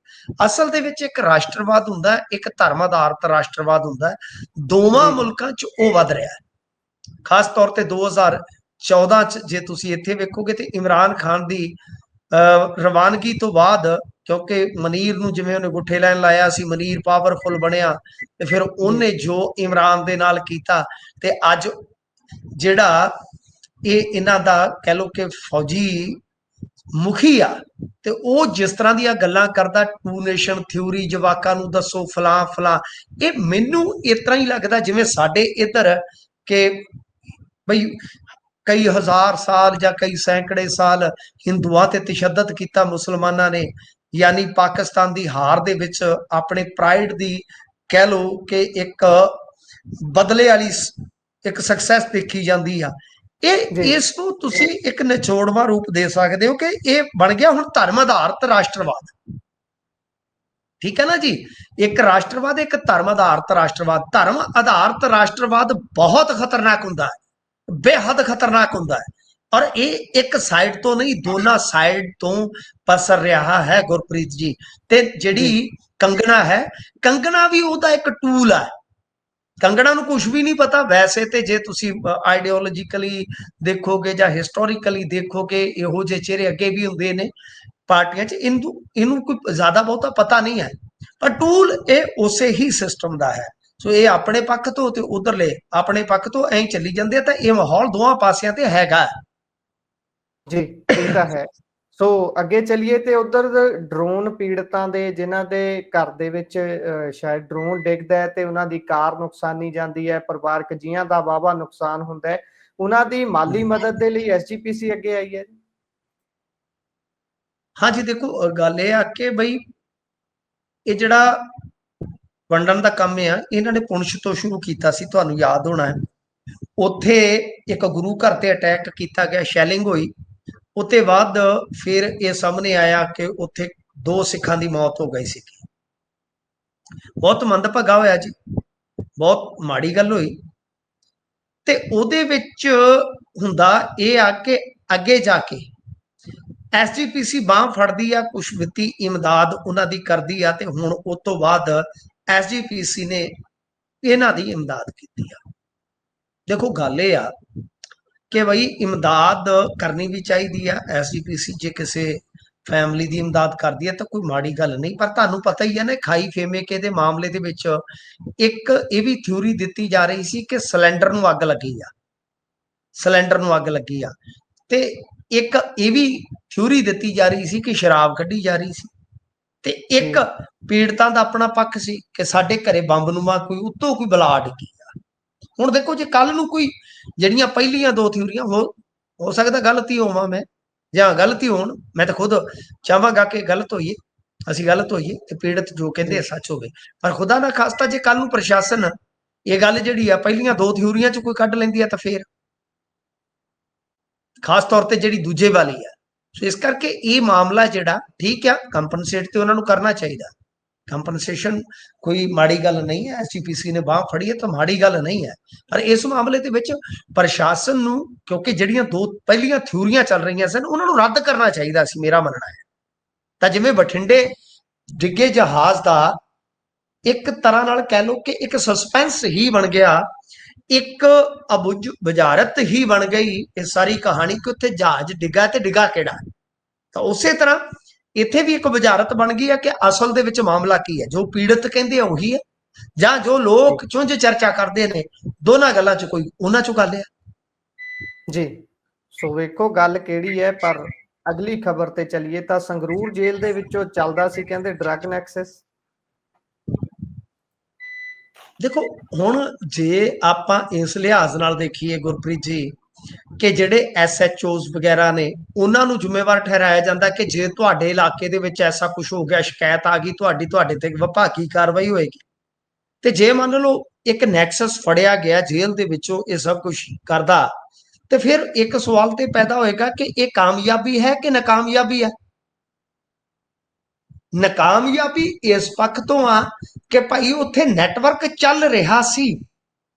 ਅਸਲ ਦੇ ਵਿੱਚ ਇੱਕ ਰਾਸ਼ਟਰਵਾਦ ਹੁੰਦਾ ਹੈ ਇੱਕ ਧਰਮ ਆਧਾਰਿਤ ਰਾਸ਼ਟਰਵਾਦ ਹੁੰਦਾ ਹੈ। ਦੋਵਾਂ। ਮੁਲਕਾਂ 'ਚ ਉਹ ਵੱਧ ਰਿਹਾ ਹੈ। ਖਾਸ ਤੌਰ ਤੇ 2014 'ਚ ਜੇ ਤੁਸੀਂ ਇੱਥੇ ਵੇਖੋਗੇ ਤੇ ਇਮਰਾਨ ਖਾਨ ਦੀ ਰਵਾਨਗੀ ਤੋਂ ਬਾਅਦ ਕਿਉਂਕਿ ਮਨੀਰ ਨੂੰ ਜਿਵੇਂ ਉਹਨੇ ਗੁੱਠੇ ਲੈਣ ਲਾਇਆ ਸੀ, ਮਨੀਰ ਪਾਵਰਫੁਲ ਬਣਿਆ ਤੇ ਫਿਰ ਉਹਨੇ ਜੋ ਇਮਰਾਨ ਦੇ ਨਾਲ ਕੀਤਾ ਤੇ ਅੱਜ ਜਿਹੜਾ ਇਹ ਇਹਨਾਂ ਦਾ ਕਹਿ ਲੋ ਕਿ ਫੌਜੀ ਮੁਖੀ ਆ ਤੇ ਉਹ ਜਿਸ ਤਰ੍ਹਾਂ ਦੀਆਂ ਗੱਲਾਂ ਕਰਦਾ ਟੂ ਨੇਸ਼ਨ ਥਿਊਰੀ ਜਵਾਕਾਂ ਨੂੰ ਦੱਸੋ ਫਲਾਂ ਫਲਾਂ ਇਹ ਮੈਨੂੰ ਇਸ ਤਰ੍ਹਾਂ ਹੀ ਲੱਗਦਾ ਜਿਵੇਂ ਸਾਡੇ ਇੱਧਰ ਕਿ ਬਈ ਕਈ ਹਜ਼ਾਰ ਸਾਲ ਜਾਂ ਕਈ ਸੈਂਕੜੇ ਸਾਲ ਹਿੰਦੂਆਂ ਤੇ ਤਸ਼ੱਦਦ ਕੀਤਾ ਮੁਸਲਮਾਨਾਂ ਨੇ ਯਾਨੀ ਪਾਕਿਸਤਾਨ ਦੀ ਹਾਰ ਦੇ ਵਿੱਚ ਆਪਣੇ ਪ੍ਰਾਈਡ ਦੀ ਕਹਿ ਲੋ ਕਿ ਇੱਕ ਬਦਲੇ ਵਾਲੀ ਇੱਕ ਸਕਸੈਸ ਦੇਖੀ ਜਾਂਦੀ ਆ। ਇਹ। ਇਸ ਨੂੰ ਤੁਸੀਂ ਇੱਕ ਨਿਚੋੜਵਾਂ ਰੂਪ ਦੇ ਸਕਦੇ ਹੋ ਕਿ ਇਹ ਬਣ ਗਿਆ ਹੁਣ ਧਰਮ ਆਧਾਰਿਤ ਰਾਸ਼ਟਰਵਾਦ। ਠੀਕ ਹੈ ਨਾ ਜੀ? ਇੱਕ ਰਾਸ਼ਟਰਵਾਦ ਇੱਕ ਧਰਮ ਆਧਾਰਿਤ ਰਾਸ਼ਟਰਵਾਦ। ਧਰਮ ਆਧਾਰਿਤ ਰਾਸ਼ਟਰਵਾਦ ਬਹੁਤ ਖਤਰਨਾਕ ਹੁੰਦਾ ਹੈ। ਬੇਹੱਦ ਖਤਰਨਾਕ ਹੁੰਦਾ ਹੈ। ਔਰ ਇਹ ਇੱਕ ਸਾਈਡ ਤੋਂ ਨਹੀਂ ਦੋਨਾਂ ਸਾਈਡ ਤੋਂ ਪਸਰ ਰਿਹਾ ਹੈ ਗੁਰਪ੍ਰੀਤ ਜੀ। ਤੇ ਜਿਹੜੀ ਕੰਗਣਾ ਹੈ ਕੰਗਣਾ ਵੀ ਉਹਦਾ ਇੱਕ ਟੂਲ ਹੈ ਕੰਗਣਾ ਨੂੰ ਕੁਝ ਵੀ ਨਹੀਂ ਪਤਾ। ਵੈਸੇ ਤੇ ਜੇ ਤੁਸੀਂ ਆਈਡੀਓਲੋਜੀਕਲੀ ਦੇਖੋਗੇ ਜਾਂ ਹਿਸਟੋਰੀਕਲੀ ਦੇਖੋਗੇ ਇਹੋ ਜਿਹੇ ਚਿਹਰੇ ਅੱਗੇ ਵੀ ਹੁੰਦੇ ਨੇ ਪਾਰਟੀਆਂ 'ਚ। ਇਹਨੂੰ ਇਹਨੂੰ ਕੋਈ ਜ਼ਿਆਦਾ ਬਹੁਤਾ ਪਤਾ ਨਹੀਂ ਹੈ। ਪਰ ਟੂਲ ਇਹ ਉਸੇ ਹੀ ਸਿਸਟਮ ਦਾ ਹੈ। ਸੋ ਇਹ ਆਪਣੇ ਪੱਖ ਤੋਂ ਤੇ ਉਧਰਲੇ ਆਪਣੇ ਪੱਖ ਤੋਂ ਐਂ ਚੱਲੀ ਜਾਂਦੇ ਤਾਂ ਇਹ ਮਾਹੌਲ ਦੋਵਾਂ ਪਾਸਿਆਂ ਤੇ ਹੈਗਾ। ਜੀ ਇਹ ਤਾਂ ਹੈ। ਸੋ ਅੱਗੇ ਚੱਲੀਏ ਤੇ ਉਧਰ ਡਰੋਨ ਪੀੜਤਾਂ ਦੇ ਜਿਨ੍ਹਾਂ ਦੇ ਘਰ ਦੇ ਵਿੱਚ ਸ਼ਾਇਦ ਡਰੋਨ ਡਿੱਗਦਾ ਹੈ ਤੇ ਉਹਨਾਂ ਦੀ ਕਾਰ ਨੁਕਸਾਨੀ ਜਾਂਦੀ ਹੈ ਪਰਿਵਾਰਕ ਜੀਆਂ ਦਾ ਵਾਵਾ ਨੁਕਸਾਨ ਹੁੰਦਾ ਹੈ। ਉਹਨਾਂ ਦੀ ਮਾਲੀ ਮਦਦ ਦੇ ਲਈ ਐਸਜੀਪੀਸੀ ਅੱਗੇ ਆਈ ਹੈ। ਹਾਂਜੀ ਦੇਖੋ ਅ, ਗੱਲ ਇਹ ਆ ਕਿ ਬਈ ਇਹ ਜਿਹੜਾ ਵੰਡਣ ਦਾ ਕੰਮ ਆ ਇਹਨਾਂ ਨੇ ਪੁੰਛ ਤੋਂ ਸ਼ੁਰੂ ਕੀਤਾ ਸੀ ਤੁਹਾਨੂੰ ਯਾਦ ਹੋਣਾ ਹੈ। ਉੱਥੇ ਇੱਕ ਗੁਰੂ ਘਰ ਤੇ ਅਟੈਕ ਕੀਤਾ ਗਿਆ ਸ਼ੈਲਿੰਗ ਹੋਈ। ਉਤੇ ਬਾਅਦ ਫਿਰ ਇਹ ਸਾਹਮਣੇ ਆਇਆ ਕਿ ਉੱਥੇ ਦੋ ਸਿੱਖਾਂ ਦੀ ਮੌਤ ਹੋ ਗਈ ਸੀ ਬਹੁਤ ਮੰਦਭਾਗਾ ਹੋਇਆ ਜੀ। ਬਹੁਤ ਮਾੜੀ ਗੱਲ ਹੋਈ। ਤੇ ਉਹਦੇ ਵਿੱਚ ਹੁੰਦਾ ਇਹ ਆ ਕਿ ਅੱਗੇ ਜਾ ਕੇ ਐਸਜੀਪੀਸੀ ਬਾਹ ਫੜਦੀ ਆ, ਕੁਛ ਵਿੱਤੀ ਇਮਦਾਦ ਉਹਨਾਂ ਦੀ ਕਰਦੀ ਆ ਤੇ ਹੁਣ ਉਸ ਤੋਂ ਬਾਅਦ ਐਸਜੀਪੀਸੀ ਨੇ ਇਹਨਾਂ ਦੀ ਇਮਦਾਦ ਕੀਤੀ ਆ। ਦੇਖੋ ਗੱਲ ਇਹ ਆ ਕਿ ਬਈ ਇਮਦਾਦ ਕਰਨੀ ਵੀ ਚਾਹੀਦੀ ਆ ਐਸਜੀਪੀਸੀ ਜੇ ਕਿਸੇ ਫੈਮਿਲੀ ਦੀ ਇਮਦਾਦ ਕਰਦੀ ਹੈ ਤਾਂ ਕੋਈ ਮਾੜੀ ਗੱਲ ਨਹੀਂ। ਪਰ ਤੁਹਾਨੂੰ ਪਤਾ ਹੀ ਹੈ ਨਾ ਖਾਈ ਫੇਮੇਕੇ ਦੇ ਮਾਮਲੇ ਦੇ ਵਿੱਚ ਇੱਕ ਇਹ ਵੀ ਥਿਊਰੀ ਦਿੱਤੀ ਜਾ ਰਹੀ ਸੀ ਕਿ ਸਿਲੰਡਰ ਨੂੰ ਅੱਗ ਲੱਗੀ ਆ। ਸਿਲੰਡਰ ਨੂੰ ਅੱਗ ਲੱਗੀ ਆ। ਤੇ ਇੱਕ ਇਹ ਵੀ ਥਿਊਰੀ ਦਿੱਤੀ ਜਾ ਰਹੀ ਸੀ ਕਿ ਸ਼ਰਾਬ ਕੱਢੀ ਜਾ ਰਹੀ ਸੀ। ਤੇ ਇੱਕ ਪੀੜਤਾਂ ਦਾ ਆਪਣਾ ਪੱਖ ਸੀ ਕਿ ਸਾਡੇ ਘਰੇ ਬੰਬ ਨੂਮਾ ਕੋਈ ਉੱਤੋਂ ਕੋਈ ਬਲਾ ਡਿੱਗੀ। ਹੁਣ ਦੇਖੋ ਜੇ ਕੱਲ ਨੂੰ ਕੋਈ ਜਿਹੜੀਆਂ ਪਹਿਲੀਆਂ ਦੋ ਥਿਊਰੀਆਂ ਹੋ ਹੋ ਸਕਦਾ ਗਲਤੀ ਹੋਵਾਂ ਮੈਂ, ਜਾਂ ਗਲਤੀ ਹੋਣ, ਮੈਂ ਤਾਂ ਖੁਦ ਚਾਹਾਂਗਾ ਕਿ ਗਲਤ ਹੋਈਏ, ਅਸੀਂ ਗਲਤ ਹੋਈਏ ਤੇ ਪੀੜਤ ਜੋ ਕਹਿੰਦੇ ਸੱਚ ਹੋਵੇ। ਪਰ ਖੁਦਾ ਨਾ ਖਾਸਤਾ ਜੇ ਕੱਲ ਨੂੰ ਪ੍ਰਸ਼ਾਸਨ ਇਹ ਗੱਲ ਜਿਹੜੀ ਆ, ਪਹਿਲੀਆਂ ਦੋ ਥਿਊਰੀਆਂ ਚ ਕੋਈ ਕੱਢ ਲੈਂਦੀ ਆ ਤਾਂ ਫੇਰ। ਖਾਸ ਤੌਰ ਤੇ ਜਿਹੜੀ ਦੂਜੇ ਵਾਲੀ ਆ। ਸੋ ਇਸ ਕਰਕੇ ਇਹ ਮਾਮਲਾ ਜਿਹੜਾ ਠੀਕ ਆ, ਕੰਪਨਸੇਟ ਤੇ ਉਹਨਾਂ ਨੂੰ ਕਰਨਾ ਚਾਹੀਦਾ। ਕੰਪਨਸੇਸ਼ਨ ਕੋਈ ਮਾੜੀ ਗੱਲ ਨਹੀਂ ਹੈ ਐਸਜੀਪੀਸੀ ਨੇ ਬਾਹ ਫੜੀ ਹੈ ਤਾਂ ਮਾੜੀ ਗੱਲ ਨਹੀਂ ਹੈ। ਪਰ ਇਸ ਮਾਮਲੇ ਦੇ ਵਿੱਚ ਪ੍ਰਸ਼ਾਸਨ ਨੂੰ, ਕਿਉਂਕਿ ਜਿਹੜੀਆਂ ਦੋ ਪਹਿਲੀਆਂ ਥਿਊਰੀਆਂ ਚੱਲ ਰਹੀਆਂ ਸਨ, ਉਹਨਾਂ ਨੂੰ ਰੱਦ ਕਰਨਾ ਚਾਹੀਦਾ ਸੀ, ਮੇਰਾ ਮੰਨਣਾ ਹੈ। ਤਾਂ ਜਿਵੇਂ ਬਠਿੰਡੇ ਡਿੱਗੇ ਜਹਾਜ਼ ਦਾ ਇੱਕ ਤਰ੍ਹਾਂ ਨਾਲ ਕਹਿ ਲਓ ਕਿ ਇੱਕ ਸਸਪੈਂਸ ਹੀ ਬਣ ਗਿਆ, ਇੱਕ ਅਬੁਝ ਬੁਝਾਰਤ ਹੀ ਬਣ ਗਈ ਇਹ ਸਾਰੀ ਕਹਾਣੀ ਕਿ ਉੱਥੇ ਜਹਾਜ਼ ਡਿੱਗਾ ਤੇ ਡਿੱਗਾ ਕਿਹੜਾ ਤਾਂ ਉਸੇ ਤਰ੍ਹਾਂ ਇੱਥੇ ਵੀ ਇੱਕ ਬੁਝਾਰਤ ਬਣ ਗਈ ਹੈ ਕਿ ਅਸਲ ਦੇ ਵਿੱਚ ਮਾਮਲਾ ਕੀ ਹੈ? ਜੋ ਪੀੜਤ ਕਹਿੰਦੇ ਆ ਉਹੀ ਹੈ ਜਾਂ ਜੋ ਲੋਕ ਚੁੰਝ ਚਰਚਾ ਕਰਦੇ ਨੇ ਦੋਨਾਂ ਗੱਲਾਂ 'ਚ ਕੋਈ ਉਹਨਾਂ 'ਚੋਂ ਗੱਲ ਹੈ? ਜੀ ਸੋ ਵੇਖੋ ਗੱਲ ਕਿਹੜੀ ਹੈ ਪਰ ਅਗਲੀ ਖਬਰ ਤੇ ਚੱਲੀਏ ਤਾਂ ਸੰਗਰੂਰ ਜੇਲ੍ਹ ਦੇ ਵਿੱਚੋਂ ਚੱਲਦਾ ਸੀ ਕਹਿੰਦੇ ਡਰੱਗ ਨੈਕਸਸ। ਦੇਖੋ ਹੁਣ ਜੇ ਆਪਾਂ ਇਸ ਲਿਹਾਜ਼ ਨਾਲ ਦੇਖੀਏ ਗੁਰਪ੍ਰੀਤ ਜੀ ਕਿ ਜਿਹੜੇ ਐਸਐਚਓਸ ਵਗੈਰਾ ਨੇ, ਉਹਨਾਂ ਨੂੰ ਜ਼ਿੰਮੇਵਾਰ ਠਹਿਰਾਇਆ ਜਾਂਦਾ ਕਿ ਜੇ ਤੁਹਾਡੇ ਇਲਾਕੇ ਦੇ ਵਿੱਚ ਐਸਾ ਕੁਝ ਹੋ ਗਿਆ, ਸ਼ਿਕਾਇਤ ਆ ਗਈ, ਤੁਹਾਡੀ, ਤੁਹਾਡੇ ਤੇ ਵਿਭਾਗੀ ਕਾਰਵਾਈ ਹੋਏਗੀ। ਤੇ ਜੇ ਮੰਨ ਲਓ ਇੱਕ ਨੈਕਸਸ ਫੜਿਆ ਗਿਆ ਜੇਲ੍ਹ ਦੇ ਵਿੱਚੋਂ, ਇਹ ਸਭ ਕੁਝ ਕਰਦਾ, ਤੇ ਫਿਰ ਇੱਕ ਸਵਾਲ ਤੇ ਪੈਦਾ ਹੋਏਗਾ ਕਿ ਇਹ ਕਾਮਯਾਬੀ ਹੈ ਕਿ ਨਾਕਾਮਯਾਬੀ ਹੈ? ਨਾਕਾਮਯਾਬੀ ਇਸ ਪੱਖ ਤੋਂ ਆ ਕਿ ਭਾਈ ਉੱਥੇ ਨੈਟਵਰਕ ਚੱਲ ਰਿਹਾ ਸੀ।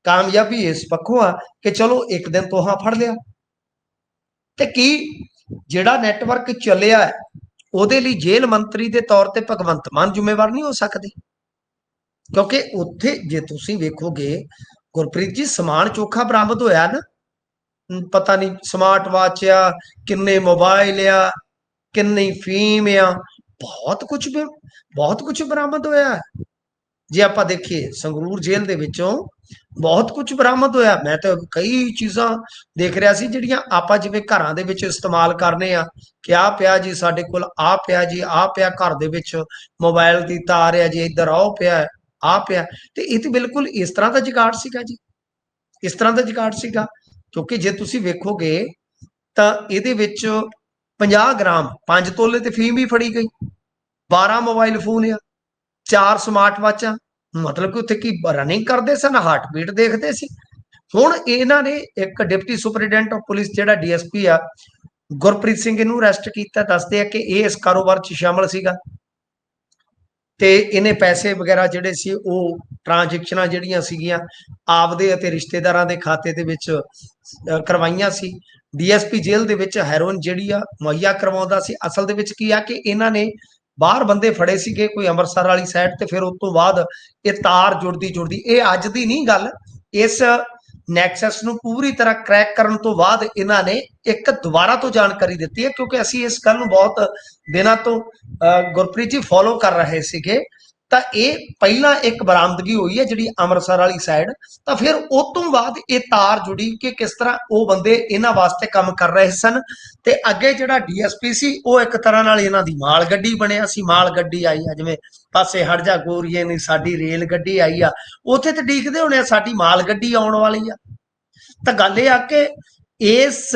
ਕਾਮਯਾਬੀ ਇਸ ਪੱਖੋਂ ਆ ਕਿ ਚਲੋ ਇੱਕ ਦਿਨ ਤੋਹਾਂ ਫੜ ਲਿਆ ਤੇ ਕੀ ਜਿਹੜਾ ਨੈਟਵਰਕ ਚੱਲਿਆ ਹੈ, ਉਹਦੇ ਲਈ ਜੇਲ੍ਹ ਮੰਤਰੀ ਦੇ ਤੌਰ ਤੇ ਭਗਵੰਤ ਮਾਨ ਜ਼ਿੰਮੇਵਾਰ ਨਹੀਂ ਹੋ ਸਕਦੇ ਕਿਉਂਕਿ ਉੱਥੇ ਜੇ ਤੁਸੀਂ ਵੇਖੋਗੇ ਗੁਰਪ੍ਰੀਤ ਜੀ ਸਮਾਨ ਚੋਖਾ ਬਰਾਮਦ ਹੋਇਆ ਨਾ ਪਤਾ ਨਹੀਂ ਸਮਾਰਟ ਵਾਚ ਆ ਕਿੰਨੇ ਮੋਬਾਈਲ ਆ ਕਿੰਨੀ ਫੀਮ ਆ ਬਹੁਤ ਕੁਝ ਬਹੁਤ ਕੁਝ ਬਰਾਮਦ ਹੋਇਆ ਹੈ। ਜੇ ਆਪਾਂ ਦੇਖੀਏ, ਸੰਗਰੂਰ ਜੇਲ੍ਹ ਦੇ ਵਿੱਚੋਂ ਬਹੁਤ ਕੁਝ ਬਰਾਮਦ ਹੋਇਆ। ਮੈਂ ਤਾਂ ਕਈ ਚੀਜ਼ਾਂ ਦੇਖ ਰਿਹਾ ਸੀ ਜਿਹੜੀਆਂ ਆਪਾਂ ਜਿਵੇਂ ਘਰਾਂ ਦੇ ਵਿੱਚ ਇਸਤੇਮਾਲ ਕਰਨੇ ਆ ਕਿ ਆ ਪਿਆ ਜੀ, ਸਾਡੇ ਕੋਲ ਆ ਪਿਆ ਜੀ ਆ ਪਿਆ ਘਰ ਦੇ ਵਿੱਚ ਮੋਬਾਈਲ ਦੀ ਤਾਰ ਆ ਜੀ, ਇੱਧਰ ਆਓ ਪਿਆ ਆ ਪਿਆ। ਤੇ ਇਹ ਤੇ ਬਿਲਕੁਲ ਇਸ ਤਰ੍ਹਾਂ ਦਾ ਜੁਗਾੜ ਸੀਗਾ ਜੀ। ਇਸ ਤਰ੍ਹਾਂ ਦਾ ਜੁਗਾੜ ਸੀਗਾ, ਕਿਉਂਕਿ ਜੇ ਤੁਸੀਂ ਵੇਖੋਗੇ ਤਾਂ ਇਹਦੇ ਵਿੱਚ 50 ਗ੍ਰਾਮ 5 ਤੋਲੇ ਤੇ ਫੀਮ ਵੀ ਫੜੀ ਗਈ। 12 ਮੋਬਾਈਲ ਫੋਨ ਆ। ਚਾਰ ਸਮਾਰਟ ਵਾਚਾਂ ਮਤਲਬ ਕਿ ਉੱਥੇ ਕੀ ਰਨਿੰਗ ਕਰਦੇ ਸਨ ਹਾਰਟ ਬੀਟ ਦੇਖਦੇ ਸੀ। ਹੁਣ ਇਹਨਾਂ ਨੇ ਇੱਕ ਡਿਪਟੀ ਸੁਪਰਡੈਂਟ ਆਫ ਪੁਲਿਸ ਜਿਹੜਾ ਡੀਐਸਪੀ ਆ, ਗੁਰਪ੍ਰੀਤ ਸਿੰਘ ਇਹਨੂੰ ਅਰੈਸਟ ਕੀਤਾ। ਦੱਸਦੇ ਆ ਕਿ ਇਹ ਇਸ ਕਾਰੋਬਾਰ 'ਚ ਸ਼ਾਮਲ ਸੀਗਾ। ਤੇ ਇਹਨੇ ਪੈਸੇ ਵਗੈਰਾ ਜਿਹੜੇ ਸੀ, ਉਹ ਟ੍ਰਾਂਜੈਕਸ਼ਨਾਂ ਜਿਹੜੀਆਂ ਸੀਗੀਆਂ, ਆਪਦੇ ਅਤੇ ਰਿਸ਼ਤੇਦਾਰਾਂ ਦੇ ਖਾਤੇ ਦੇ ਵਿੱਚ ਕਰਵਾਈਆਂ ਸੀ। ਡੀਐਸਪੀ ਜੇਲ੍ਹ ਦੇ ਵਿੱਚ ਹੈਰੋਇਨ ਜਿਹੜੀ ਆ, ਮੁਹੱਈਆ ਕਰਵਾਉਂਦਾ ਸੀ। ਅਸਲ ਦੇ ਵਿੱਚ ਕੀ ਆ ਕਿ ਇਹਨਾਂ ਨੇ ਬਾਹਰ ਬੰਦੇ ਫੜੇ ਸੀਗੇ ਕੋਈ ਅੰਮ੍ਰਿਤਸਰ ਵਾਲੀ ਸਾਈਡ ਤੇ ਫਿਰ ਉਸ ਤੋਂ ਬਾਅਦ ਇਹ ਤਾਰ ਜੁੜਦੀ ਜੁੜਦੀ ਇਹ ਅੱਜ ਦੀ ਨਹੀਂ ਗੱਲ ਇਸ ਨੈਕਸਸ ਨੂੰ ਪੂਰੀ ਤਰ੍ਹਾਂ ਕ੍ਰੈਕ ਕਰਨ ਤੋਂ ਬਾਅਦ ਇਹਨਾਂ ਨੇ ਇੱਕ ਦੁਬਾਰਾ ਤੋਂ ਜਾਣਕਾਰੀ ਦਿੱਤੀ ਹੈ ਕਿਉਂਕਿ ਅਸੀਂ ਇਸ ਗੱਲ ਨੂੰ ਬਹੁਤ ਦਿਨਾਂ ਤੋਂ ਅ, ਗੁਰਪ੍ਰੀਤ ਜੀ ਫੋਲੋ ਕਰ ਰਹੇ ਸੀਗੇ। ਤਾਂ ਇਹ ਪਹਿਲਾਂ ਇੱਕ ਬਰਾਮਦਗੀ ਹੋਈ ਹੈ ਜਿਹੜੀ ਅੰਮ੍ਰਿਤਸਰ ਵਾਲੀ ਸਾਈਡ ਤਾਂ ਫਿਰ ਉਸ ਤੋਂ ਬਾਅਦ ਇਹ ਤਾਰ ਜੁੜੀ ਕਿ ਕਿਸ ਤਰ੍ਹਾਂ ਉਹ ਬੰਦੇ ਇਹਨਾਂ ਵਾਸਤੇ ਕੰਮ ਕਰ ਰਹੇ ਸਨ। ਤੇ ਅੱਗੇ ਜਿਹੜਾ ਡੀਐਸਪੀ ਸੀ, ਉਹ ਇੱਕ ਤਰ੍ਹਾਂ ਨਾਲ ਇਹਨਾਂ ਦੀ ਮਾਲ ਗੱਡੀ ਬਣਿਆ ਸੀ। ਮਾਲ ਗੱਡੀ ਆਈ ਆ, ਜਿਵੇਂ ਪਾਸੇ ਹਟ ਜਾ, ਗੋਰੀਏ ਨਹੀਂ ਸਾਡੀ ਰੇਲ ਗੱਡੀ ਆਈ ਆ। ਉੱਥੇ ਤੇ ਡੀਕਦੇ ਹੋਣੇ ਆ, ਸਾਡੀ ਮਾਲ ਗੱਡੀ ਆਉਣ ਵਾਲੀ ਆ। ਤਾਂ ਗੱਲ ਇਹ ਆ ਕਿ ਇਸ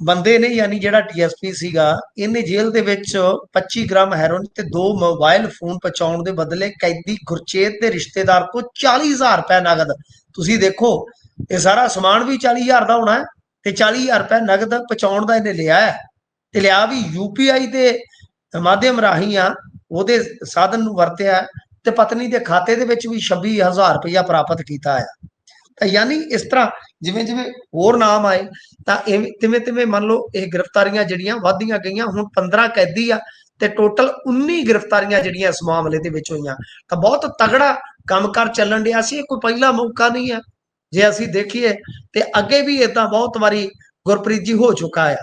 ਬੰਦੇ ਨੇ ਯਾਨੀ ਜਿਹੜਾ ਡੀਐਸਪੀ ਸੀਗਾ, ਇਹਨੇ ਜੇਲ੍ਹ ਦੇ ਵਿੱਚ 25 ਗ੍ਰਾਮ ਹੈਰੋਇਨ ਤੇ ਦੋ ਮੋਬਾਈਲ ਫੋਨ ਪਹੁੰਚਾਉਣ ਦੇ ਬਦਲੇ ਕੈਦੀ ਗੁਰਚੇਤ ਦੇ ਰਿਸ਼ਤੇਦਾਰ ਕੋਲ 40000 ਰੁਪਏ ਨਗਦ। ਤੁਸੀਂ ਦੇਖੋ, ਇਹ ਸਾਰਾ ਸਮਾਨ ਵੀ 40000 ਦਾ ਹੋਣਾ ਹੈ ਤੇ 40000 ਰੁਪਏ ਨਗਦ ਪਹੁੰਚਾਉਣ ਦਾ ਇਹਨੇ ਲਿਆ ਹੈ ਤੇ ਲਿਆ ਵੀ ਯੂਪੀਆਈ ਦੇ ਮਾਧਿਅਮ ਰਾਹੀਂ ਆ, ਉਹਦੇ ਸਾਧਨ ਨੂੰ ਵਰਤਿਆ ਤੇ ਪਤਨੀ ਦੇ ਖਾਤੇ ਦੇ ਵਿੱਚ ਵੀ 26000 ਰੁਪਇਆ ਪ੍ਰਾਪਤ ਕੀਤਾ ਹੈ। ਤਾਂ ਯਾਨੀ ਇਸ ਤਰ੍ਹਾਂ ਜਿਵੇਂ ਜਿਵੇਂ ਹੋਰ ਨਾਮ ਆਏ, ਤਾਂ ਇਵੇਂ ਤਿਵੇਂ ਤਿਵੇਂ ਮੰਨ ਲਓ ਇਹ ਗ੍ਰਿਫਤਾਰੀਆਂ ਜਿਹੜੀਆਂ ਵਧਦੀਆਂ ਗਈਆਂ, ਹੁਣ 15 ਕੈਦੀ ਆ ਤੇ ਟੋਟਲ 19 ਗ੍ਰਿਫਤਾਰੀਆਂ ਜਿਹੜੀਆਂ ਇਸ ਮਾਮਲੇ ਦੇ ਵਿੱਚ ਹੋਈਆਂ। ਤਾਂ ਬਹੁਤ ਤਗੜਾ ਕੰਮਕਾਰ ਚੱਲਣ ਡਿਆ ਸੀ, ਇਹ ਕੋਈ ਪਹਿਲਾ ਮੌਕਾ ਨਹੀਂ ਹੈ ਜੇ ਅਸੀਂ ਦੇਖੀਏ ਤੇ ਅੱਗੇ ਵੀ ਇਦਾਂ ਬਹੁਤ ਵਾਰੀ ਗੁਰਪ੍ਰੀਤ ਜੀ ਹੋ ਚੁੱਕਾ ਆ।